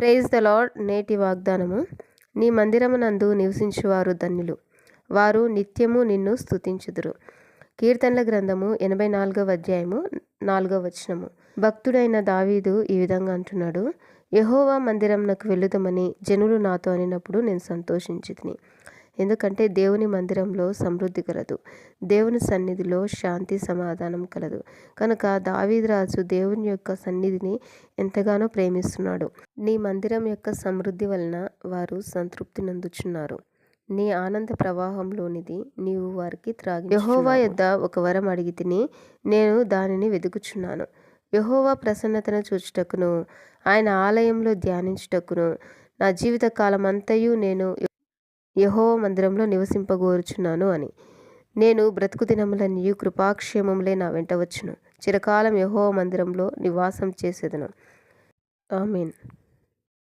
Praise the lord నేటి వాగ్దానము. నీ మందిరమునందు నివసించువారు ధన్యులు. వారు నిత్యము నిన్ను స్తుతించుదురు. కీర్తనల గ్రంథము ఎనభై నాలుగవ అధ్యాయము నాలుగవ వచనము. భక్తుడైన దావీదు ఈ విధంగా అంటున్నాడు. యహోవా మందిరంనకు వెళ్ళుదమని జనులు నాతో అనినప్పుడు నేను సంతోషించితిని. ఎందుకంటే దేవుని మందిరంలో సమృద్ధి కలదు. దేవుని సన్నిధిలో శాంతి సమాధానం కలదు. కనుక దావీదరాజు దేవుని యొక్క సన్నిధిని ఎంతగానో ప్రేమిస్తున్నాడు. నీ మందిరం యొక్క సమృద్ధి వలన వారు సంతృప్తి నందుచున్నారు. నీ ఆనంద ప్రవాహంలోనిది నీవు వారికి త్రాగి యహోవా యొద్ద ఒక వరం అడిగి తిని నేను దానిని వెతుకుచున్నాను యహోవా ప్రసన్నతను చూచుటకును ఆయన ఆలయంలో ధ్యానించుటకును నా జీవిత కాలమంతయు నేను యహోవ మందిరంలో నివసింపగోరుచున్నాను అని. నేను బ్రతుకు దినములన్నీ కృపాక్షేమములే నా వెంట వచ్చును. చిరకాలం యహోవ మందిరంలో నివాసం చేసేదను. ఆమెన్.